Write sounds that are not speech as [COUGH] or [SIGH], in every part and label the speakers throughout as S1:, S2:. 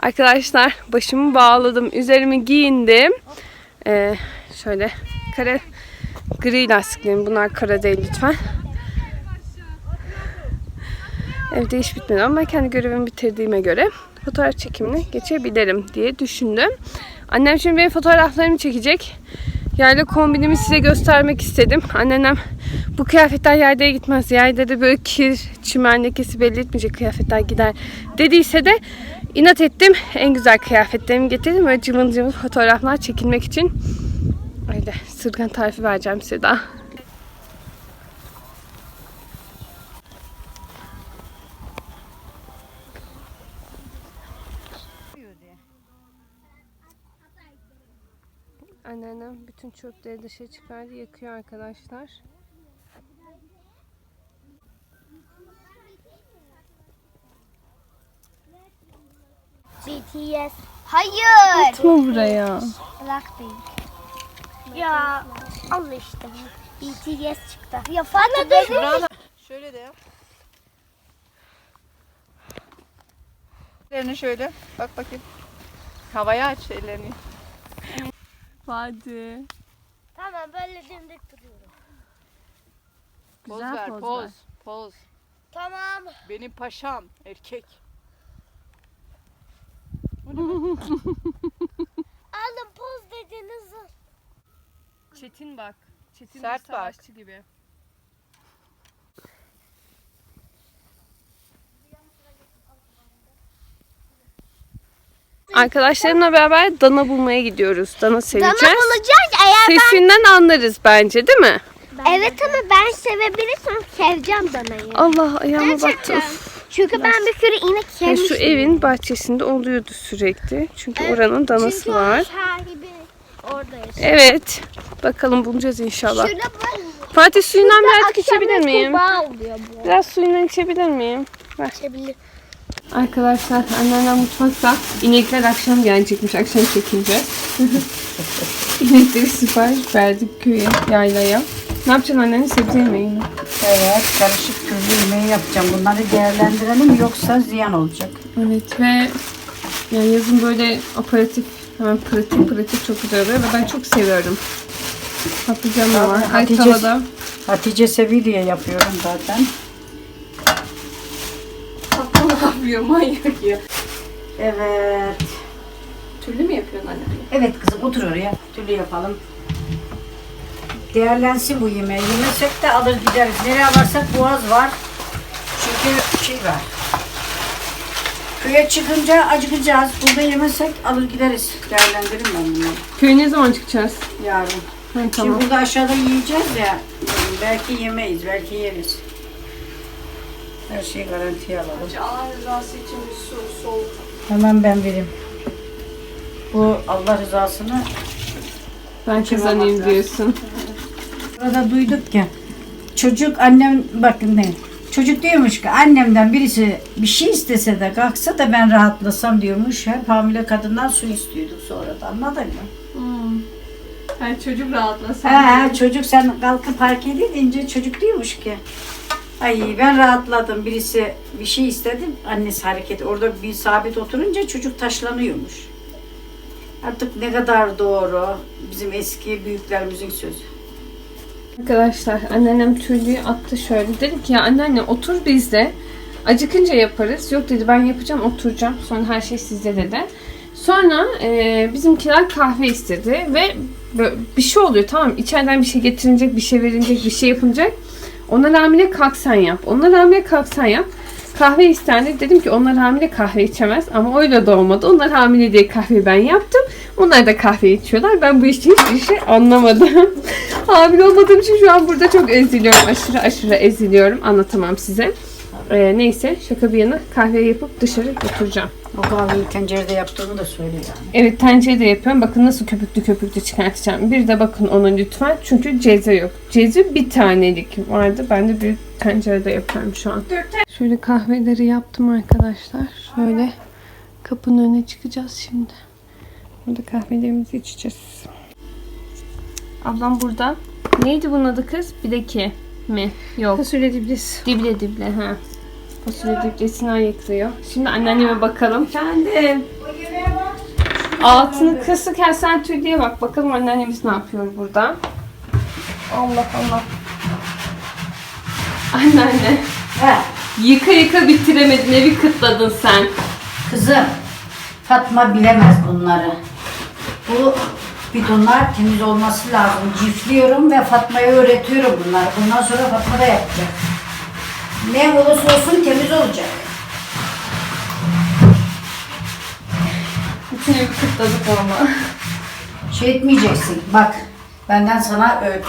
S1: Arkadaşlar başımı bağladım. Üzerimi giyindim. Ee, şöyle kara gri lastiklerim. Bunlar kara değil lütfen. Evde iş bitmedi ama kendi görevimi bitirdiğime göre fotoğraf çekimine geçebilirim diye düşündüm. Annem şimdi benim fotoğraflarımı çekecek. Yayla kombinimi size göstermek istedim. Anneannem bu kıyafetler yaylaya gitmez. Yaylada da böyle kir, çimen lekesi belli etmeyecek kıyafetler gider dediyse de inat ettim. En güzel kıyafetlerimi getirdim. Böyle cıvıl cıvıl fotoğraflar çekilmek için. Öyle sırgan tarifi vereceğim size daha. Anneannem bütün çöpleri dışarı çıkardı yakıyor arkadaşlar.
S2: BTS. Hayır.
S1: Atma buraya.
S2: Blackpink. Ya Allah işte. BTS çıktı. Ya Fatih dedi.
S3: Şöyle de yap. Ellerini şöyle. Bak bakayım. Havaya aç ellerini.
S1: Hadi.
S2: Tamam böyle dimdik duruyorum.
S3: Poz
S1: Güzel
S3: ver,
S1: poz
S3: poz.
S1: ver.
S3: Poz.
S2: Tamam.
S3: Benim paşam, erkek. [LAUGHS]
S2: Alın poz dediniz.
S1: Çetin bak. Çetin
S3: Sert
S1: bir
S3: bak.
S1: savaşçı gibi. Arkadaşlarımla beraber dana bulmaya gidiyoruz. Dana
S2: Dana
S1: seveceğiz.
S2: bulacağız eğer
S1: Sesinden anlarız bence değil mi?
S2: Evet ama ben sevebilirsem seveceğim danayı.
S1: Allah ayağıma baktı.
S2: Çünkü ben bir sürü inek
S1: Ya
S2: sevmiştim.
S1: şu evin bahçesinde oluyordu sürekli. Çünkü oranın danası
S2: Çünkü
S1: var.
S2: sahibi orada yaşıyor.
S1: Evet. Bakalım bulacağız inşallah.
S2: Şurada var.
S1: Fatih suyundan
S2: Şurada
S1: birazcık içebilir miyim? Biraz suyundan içebilir miyim?
S2: İçebilir.
S1: Arkadaşlar anneannem mutfakta inekler akşam gelecekmiş. Akşam çekince. [LAUGHS] İnekleri sipariş verdik köye, yaylaya. Ne yapacaksın anneanne? Sebze yemeği mi?
S4: Evet, karışık közlü yemeği yapacağım. Bunları değerlendirelim yoksa ziyan olacak.
S1: Evet ve yani yazın böyle operatif, hemen pratik pratik çok güzel oluyor ve ben çok seviyorum. Patlıcan da var.
S4: Hatice-
S1: tavada.
S4: Hatice sevi diye yapıyorum zaten.
S1: Tatlı ne yapıyor? Manyak ya.
S4: Evet.
S1: Türlü mü yapıyorsun anne?
S4: Evet kızım otur oraya. Türlü yapalım. Değerlensin bu yemeği. Yemesek de alır gideriz. Nereye varsak boğaz var. Çünkü şey var. Köye çıkınca acıkacağız. Burada yemesek alır gideriz. Değerlendiririm ben bunları.
S1: Köye ne zaman çıkacağız?
S4: Yarın. Şimdi
S1: tamam.
S4: burada aşağıda yiyeceğiz ya. Belki yemeyiz, belki yeriz. Her şeyi garantiye alalım.
S1: Allah rızası için bir su, soğuk.
S4: Hemen ben vereyim. Bu Allah rızasını
S1: Ben kazanayım diyorsun.
S4: Burada duyduk ki çocuk annem bakın ne çocuk diyormuş ki annemden birisi bir şey istese de kalksa da ben rahatlasam diyormuş. Hep hamile kadından su istiyorduk sonra da anladın mı?
S1: Ben çocuk rahatlasın.
S4: He, çocuk sen kalkıp hareket edince çocuk diyormuş ki Ay ben rahatladım. Birisi bir şey istedim. Annesi hareket. Orada bir sabit oturunca çocuk taşlanıyormuş. Artık ne kadar doğru bizim eski büyüklerimizin sözü.
S1: Arkadaşlar anneannem tüylüyü attı şöyle. Dedi ki ya anneanne otur bizde. Acıkınca yaparız. Yok dedi ben yapacağım oturacağım. Sonra her şey sizde dedi. Sonra e, bizimkiler kahve istedi ve bir şey oluyor tamam içeriden bir şey getirilecek, bir şey verilecek, bir şey yapılacak. Onlar hamile kalk sen yap. Onlar hamile kalk sen yap. Kahve istendi. Dedim ki onlar hamile kahve içemez ama öyle de olmadı. Onlar hamile diye kahveyi ben yaptım. Onlar da kahve içiyorlar. Ben bu işte hiçbir şey anlamadım. [LAUGHS] hamile olmadığım için şu an burada çok eziliyorum. Aşırı aşırı eziliyorum. Anlatamam size. Ee, neyse şaka bir yana kahve yapıp dışarı götüreceğim.
S4: O kahveyi tencerede yaptığımı da söyle yani.
S1: Evet tencerede yapıyorum. Bakın nasıl köpüklü köpüklü çıkartacağım. Bir de bakın ona lütfen. Çünkü ceze yok. Ceze bir tanelik vardı. Ben de büyük tencerede yapıyorum şu an. Şöyle kahveleri yaptım arkadaşlar. Şöyle kapının önüne çıkacağız şimdi. Burada kahvelerimizi içeceğiz. Ablam burada. Neydi bunun adı kız? Bileki mi? Yok. Fasulye diblesi. Dible dible ha. fasulye dibresini ayıklıyor. Şimdi anneanneme bakalım. Efendim. Altını kısık sen tüylüye bak. Bakalım anneannemiz ne yapıyor burada. Allah Allah. Anneanne.
S4: He,
S1: Yıka yıka bitiremedin. Evi kıtladın sen.
S4: kızım Fatma bilemez bunları. Bu bidonlar temiz olması lazım. Cifliyorum ve Fatma'ya öğretiyorum bunları. Bundan sonra Fatma da yapacak. Ne olursa olsun temiz olacak.
S1: Bütün evi kıtladık ama.
S4: Şey etmeyeceksin. Bak benden sana öğüt.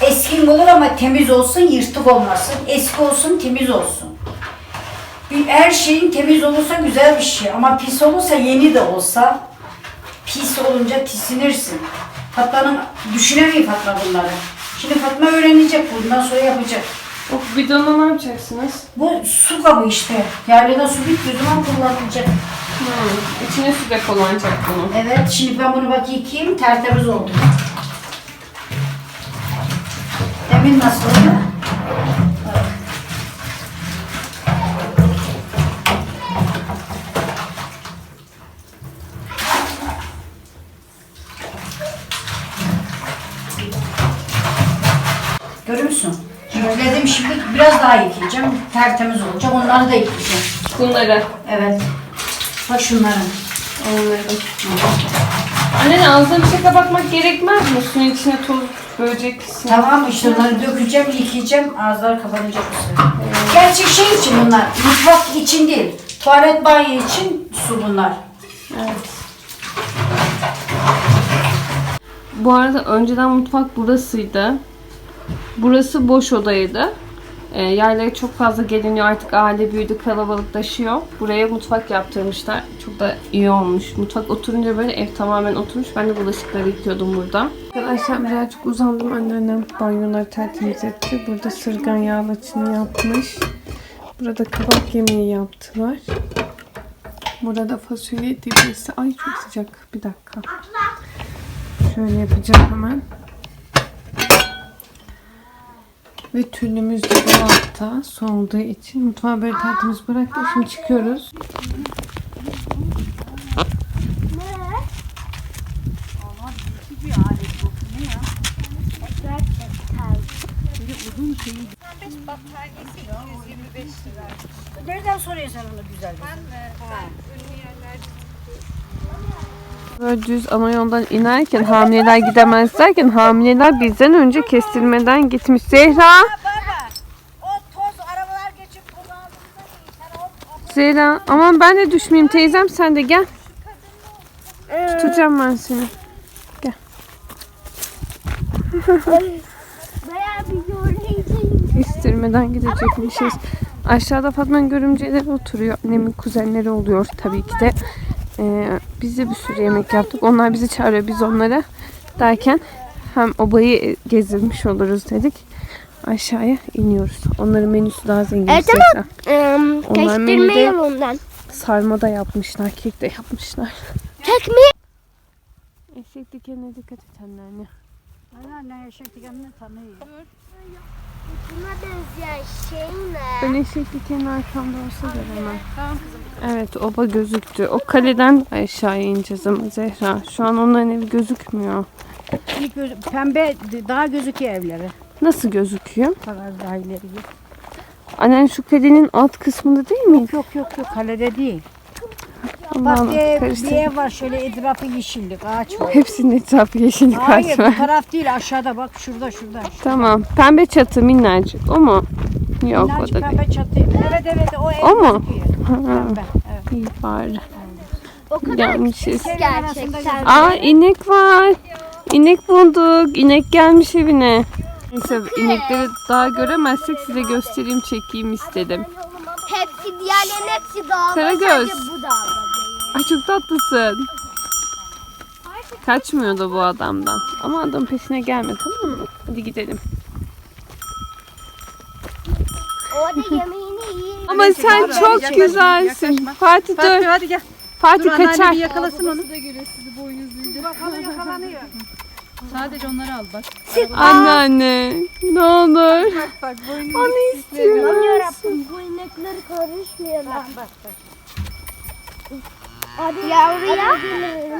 S4: Eskin olur ama temiz olsun, yırtık olmasın. Eski olsun, temiz olsun. Bir, her şeyin temiz olursa güzel bir şey. Ama pis olursa yeni de olsa pis olunca tisinirsin. Fatma'nın düşünemiyor Fatma bunları. Şimdi Fatma öğrenecek bundan sonra yapacak.
S1: O bidonu ne yapacaksınız?
S4: Bu su kabı işte. Yaylada su bittiği zaman kullanılacak.
S1: Hmm, içine su depolanacak bunun.
S4: Evet, şimdi ben bunu bak yıkayayım, tertemiz oldu. Emin nasıl oldu? Daha yıkayacağım. Tertemiz olacak. Onları da yıkayacağım.
S1: Bunları.
S4: Evet. Bak şunların.
S1: Anladım. Anne ağzına bir şey kapatmak gerekmez mi? Suyun içine toz böcek. sinir-
S4: Tamam işte onları dökeceğim, yıkayacağım. Ağızları kapanacak bu sefer. Gerçek şey için bunlar. Mutfak için değil. Tuvalet banyo için su bunlar.
S1: Evet. Bu arada önceden mutfak burasıydı. Burası boş odaydı. E, yaylaya çok fazla geliniyor artık aile büyüdü kalabalıklaşıyor. Buraya mutfak yaptırmışlar. Çok da iyi olmuş. Mutfak oturunca böyle ev tamamen oturmuş. Ben de bulaşıkları yıkıyordum burada. Arkadaşlar birazcık uzandım. Anneannem banyoları tertemiz etti. Burada sırgan yağlaçını yapmış. Burada kabak yemeği yaptılar. Burada da fasulye dibresi. Ay çok sıcak. Bir dakika. Şöyle yapacağım hemen. Ve tüllümüz de dolapta soğuduğu için mutfağı böyle tertemiz bıraktık. Şimdi çıkıyoruz.
S4: Nereden soruyorsun sen onu güzel?
S1: Böyle düz ana yoldan inerken hamileler gidemez derken hamileler bizden önce kestirmeden gitmiş. Zehra!
S4: O toz arabalar geçip kulağımızda
S1: Zehra aman ben de düşmeyeyim teyzem sen de gel. Tutacağım ben seni.
S2: Bayağı bir zorlayıcı.
S1: İstirmeden gidecekmişiz. Aşağıda Fatma'nın görümceleri oturuyor. Annemin kuzenleri oluyor tabii ki de. Ee, biz de bir sürü yemek yaptık. Onlar bizi çağırıyor biz onlara. Derken hem obayı gezdirmiş oluruz dedik. Aşağıya iniyoruz. Onların menüsü daha zengin.
S2: Evet. Um,
S1: Onlar
S2: kestirme
S1: menüde-
S2: yolundan.
S1: Sarma da yapmışlar. Kek de yapmışlar.
S2: Tek mi?
S1: Eşek dikenine dikkat et anneanne.
S4: Anne eşek dikenini tanıyor.
S2: Buna benzeyen şey ne?
S1: Ben eşek dikeninin arkamda olsa göremem.
S3: Tamam kızım.
S1: Evet oba gözüktü. O kaleden aşağıya ineceğiz ama Zehra. Şu an onların evi gözükmüyor.
S4: İlk göz, pembe daha gözüküyor evleri.
S1: Nasıl gözüküyor?
S4: Kadar daha ileri git.
S1: Annen şu kalenin alt kısmında değil mi?
S4: Yok yok yok kalede değil.
S1: Allah'ım
S4: Bak bir, bir
S1: karıştırdım.
S4: ev var şöyle etrafı yeşillik ağaç var.
S1: Hepsinin etrafı yeşillik
S4: Hayır bu taraf değil aşağıda bak şurada şurada.
S1: Tamam. Pembe çatı minnacık. O mu? Yok o da değil.
S4: pembe çatı. Evet evet o ev
S1: O mu?
S4: gözüküyor.
S1: Ha,
S4: Pembe. Evet.
S1: iyi bari.
S2: O kadar
S1: Gelmişiz.
S2: gerçekten.
S1: Aa inek var. İnek bulduk. İnek gelmiş evine. Neyse inekleri daha göremezsek size göstereyim çekeyim istedim.
S2: Hepsi diğerlerin hepsi dağda.
S1: Karagöz.
S2: Sadece bu dağda değil.
S1: Ay çok tatlısın. Kaçmıyordu bu adamdan. Ama adam peşine gelme tamam mı? Hadi gidelim.
S2: Orada yemeğini yiyin.
S1: Ama sen çok güzelsin. Fatih
S3: Fatih
S1: dur.
S3: hadi gel.
S1: Fatih
S3: Dur anneanne
S1: kaçar.
S3: bir yakalasın onu. Sadece onları al bak.
S1: Anneanne ne olur.
S3: Bak bak boynunu
S1: Onu istiyorum.
S2: Yarabbim bu inekler karışmıyorlar. Bak bak bak. Hadi yavruya.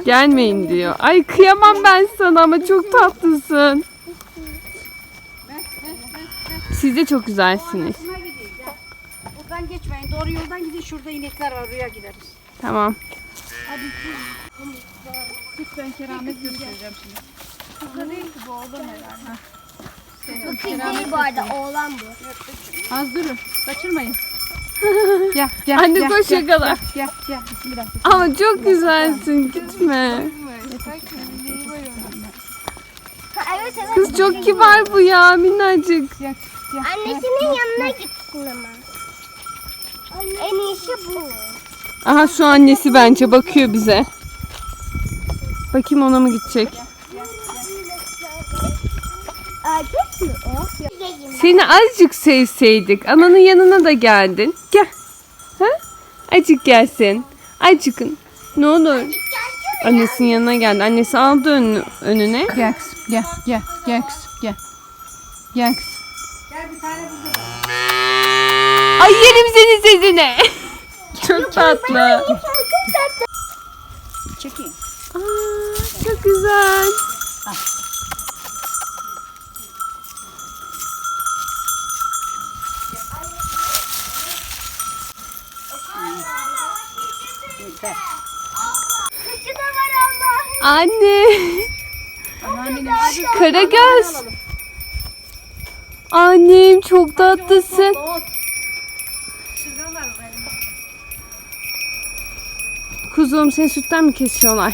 S1: Gelmeyin diyor. Ay kıyamam ben sana ama çok tatlısın. Siz de çok güzelsiniz.
S4: Buradan geçmeyin. Doğru yoldan gidin. Şurada inekler var. Oraya gideriz.
S1: Tamam.
S3: Git ben keramet göstereceğim şimdi. Kızda değil ki bu oğlan herhalde.
S2: Bu kız değil bu arada oğlan bu.
S3: Az durun. Kaçırmayın. Gel gel.
S1: Anne
S3: gel,
S1: koş
S3: gel,
S1: yakala.
S3: Gel gel. Bismillah.
S1: Ama çok güzelsin gitme. Kız çok kibar bu ya minnacık.
S3: Gel gel.
S2: Annesinin yanına gitsin ama. En iyisi bu.
S1: Aha şu annesi bence bakıyor bize. Bakayım ona mı gidecek?
S2: Erkek mi o?
S1: Seni azıcık sevseydik. Ananın yanına da geldin. Gel. Ha? Azıcık gelsin. Azıcık. Ne olur. Annesinin yanına geldi. Annesi aldı önü- önüne.
S3: Gel kızım gel gel gel kızım gel. Gel kızım.
S1: Ay yerim senin sesini. Çok tatlı.
S4: Çekeyim.
S1: Aa, çok güzel.
S4: Yeter.
S2: Kıçı da var Allah'ım.
S1: Anne. Karagöz. Annem çok tatlısın. Kuzum seni sütten mi kesiyorlar?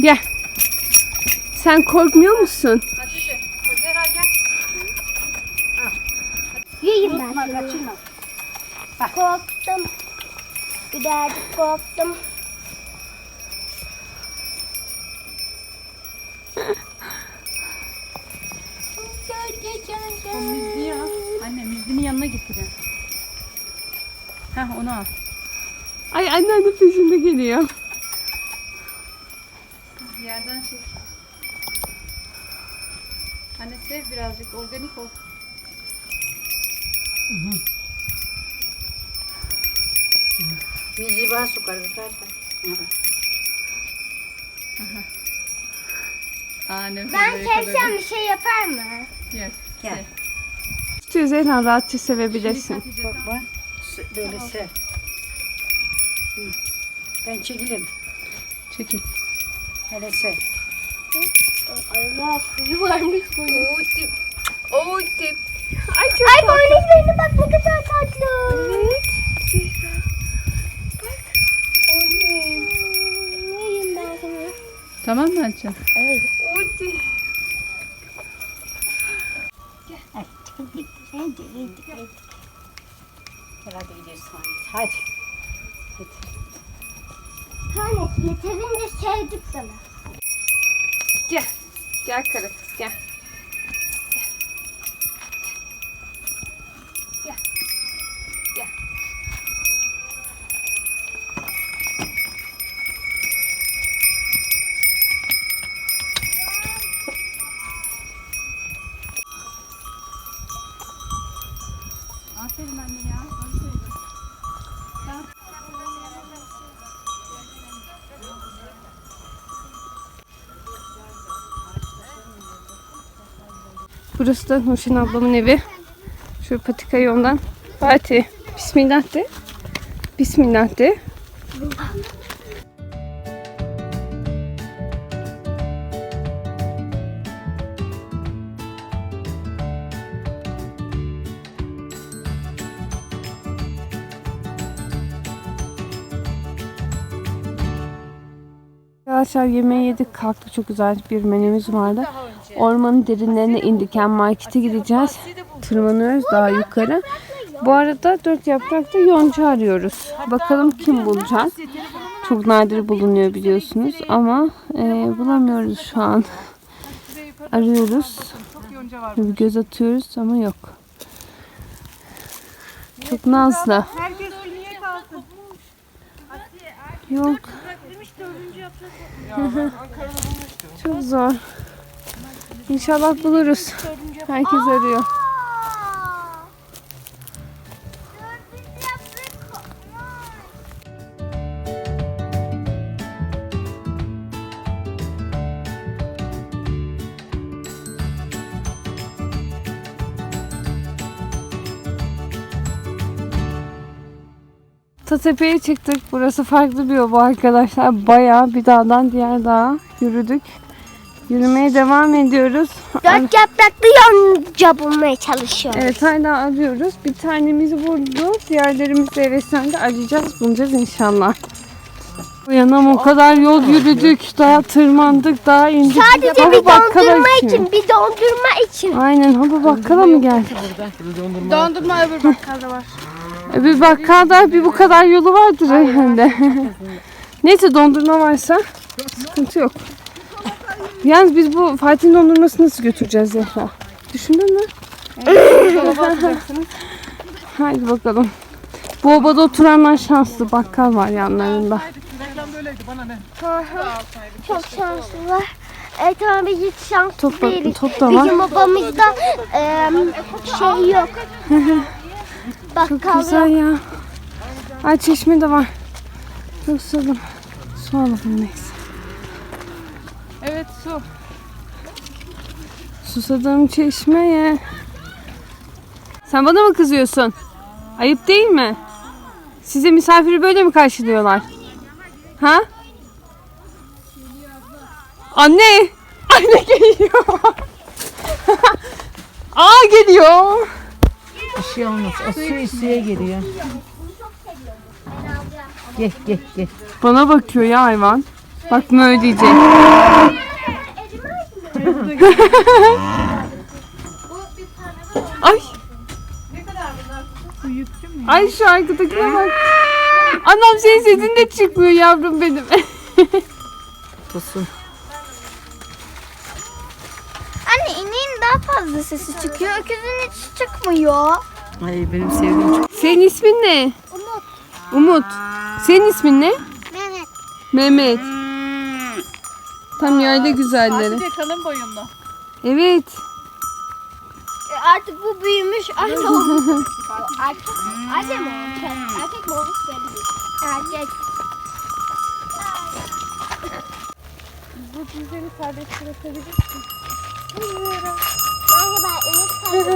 S1: Gel. Sen korkmuyor musun?
S2: Yiyeyim ben. Korktum. Birazcık korktum.
S3: Yanına getirin. Heh onu al.
S1: Ay anneanne peşinde geliyor.
S3: Yerden çek. Anne sev birazcık organik ol.
S4: Bizi bana sokarız zaten.
S3: Aa ne
S2: Ben sevsem bir şey yapar mı?
S3: Gel.
S4: Gel.
S1: İşte Zeyna rahatça sevebilirsin.
S4: Bak bak. Böyle sev. Ben çekileyim.
S3: Çekil.
S4: Hele sev.
S2: Allah suyu varmış bunun.
S1: Oğutim. Oğutim. Ay çok
S2: Ay boynuzlarına bak ne kadar tatlı.
S1: Evet.
S2: Yiyeyim ben seni.
S3: Tamam mı Alcan?
S1: Oğutim.
S4: Hadi git. Hadi git. Hadi. Gel hadi gidiyoruz Hadi. Hadi.
S2: Tanesini sevince sevdik sana.
S1: Gel. Gel kara kız. Gel. Burası da Nurşen ablamın evi. Şu patika yoldan. Fatih. Bismillah de. Bismillah de. Arkadaşlar yemeği yedik kalktık çok güzel bir menümüz vardı. Ormanın derinlerine indik yani markete gideceğiz. Tırmanıyoruz daha yukarı. Bu arada dört yaprakta yonca arıyoruz. Bakalım kim bulacağız. Çok nadir bulunuyor biliyorsunuz ama e, bulamıyoruz şu an. Arıyoruz. Bir göz atıyoruz ama yok. Çok nazlı.
S3: Herkes
S1: Çok zor. İnşallah buluruz. Herkes arıyor. Tatepe'ye çıktık. Burası farklı bir oba arkadaşlar. Bayağı bir dağdan diğer dağa yürüdük. Yürümeye devam ediyoruz.
S2: Dört yapraklı yonca bulmaya çalışıyorum.
S1: Evet hala arıyoruz. Bir tanemizi buldu. Diğerlerimiz de heveslendi. Arayacağız bulacağız inşallah. Uyanam o kadar yol yürüdük. Daha tırmandık. Daha indik.
S2: Sadece bir dondurma
S1: için.
S2: için, bir dondurma için.
S1: Aynen hava bakkala mı geldik?
S3: Dondurma öbür bakkalda var.
S1: Bir bakkalda bir bu kadar yolu vardır herhalde. [LAUGHS] Neyse dondurma varsa sıkıntı yok. Yalnız biz bu Fatih'in dondurmasını nasıl götüreceğiz Zehra? Düşündün mü? [LAUGHS] Haydi bakalım. Bu obada oturanlar şanslı. Bakkal var yanlarında.
S2: Çok şanslılar. Evet ama biz hiç şanslı
S1: Top, da-
S2: değiliz.
S1: top da var.
S2: Bizim babamızda em, şey yok.
S1: Çok
S2: Bakkal
S1: güzel ya. Ay çeşme de var. Çok susadım. Su alalım neyse.
S3: Evet su.
S1: Susadım çeşmeye. Sen bana mı kızıyorsun? Ayıp değil mi? Size misafiri böyle mi karşılıyorlar? Ha? Anne! [LAUGHS] Anne geliyor. [LAUGHS] Aa geliyor.
S5: Bir şey olmaz. O su suya giriyor. Gel gel gel.
S1: Bana bakıyor ya hayvan. Bak mı ödeyecek. [LAUGHS] Ay. Ay şu arkadakine bak. Anam senin sesin de çıkmıyor yavrum benim. [LAUGHS]
S5: Tosun.
S2: Fazla sesi çıkıyor. Öküzün hiç çıkmıyor.
S5: Ay benim sevdiğim çok.
S1: Senin ismin ne?
S2: Umut.
S1: Umut. Senin ismin ne?
S2: Mehmet.
S1: Mehmet. Tam yayla güzelleri.
S3: Hatice kalın boyunlu.
S1: Evet.
S2: E, artık bu büyümüş. Anne olmuş. [LAUGHS] Erkek. Anne mi olmuş? Erkek mi olmuş belli değil. Erkek.
S1: Bu dizleri serbest bırakabilir
S2: Bilmiyorum. Merhaba inek sahibi.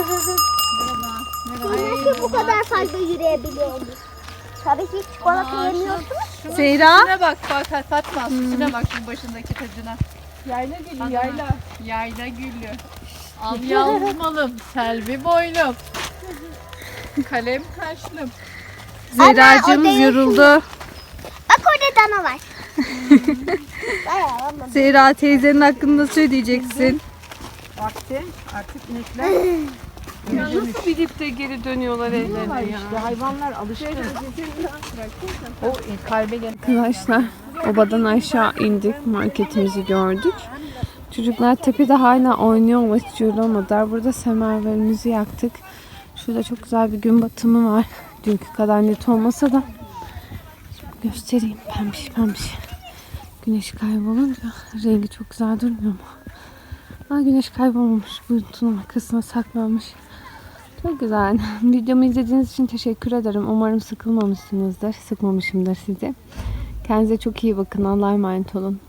S2: Nasıl bu kadar fazla yürüyebiliyoruz? Tabii ki çikolata yemiyorsunuz.
S1: Seyra.
S3: Şuna bak bak Fatma. Şuna bak şu başındaki tacına.
S1: Yayla geliyor
S3: yayla. Yayla güllü. Al yalnız malım. Selvi boylum. Kalem kaşlım.
S1: Zehracığımız yoruldu.
S2: Bak orada dana var. [LAUGHS]
S1: Zehra teyzenin hakkında söyleyeceksin.
S5: Vakti artık inekler [GASPS]
S1: Ya nasıl bilip de geri dönüyorlar evlerine ya.
S5: işte hayvanlar alışkın. O kalbe gel.
S1: Arkadaşlar obadan aşağı indik marketimizi gördük. Çocuklar tepede hala oynuyor ama hiç yorulmadılar. Burada semerlerimizi yaktık. Şurada çok güzel bir gün batımı var. Dünkü kadar net olmasa da. Şimdi göstereyim pembiş pembiş. Güneş kaybolunca rengi çok güzel durmuyor mu? Aa, güneş kaybolmamış. Bulutunun arkasına saklanmış. Çok güzel. [LAUGHS] Videomu izlediğiniz için teşekkür ederim. Umarım sıkılmamışsınızdır. Sıkmamışımdır sizi. Kendinize çok iyi bakın. Allah'a emanet olun.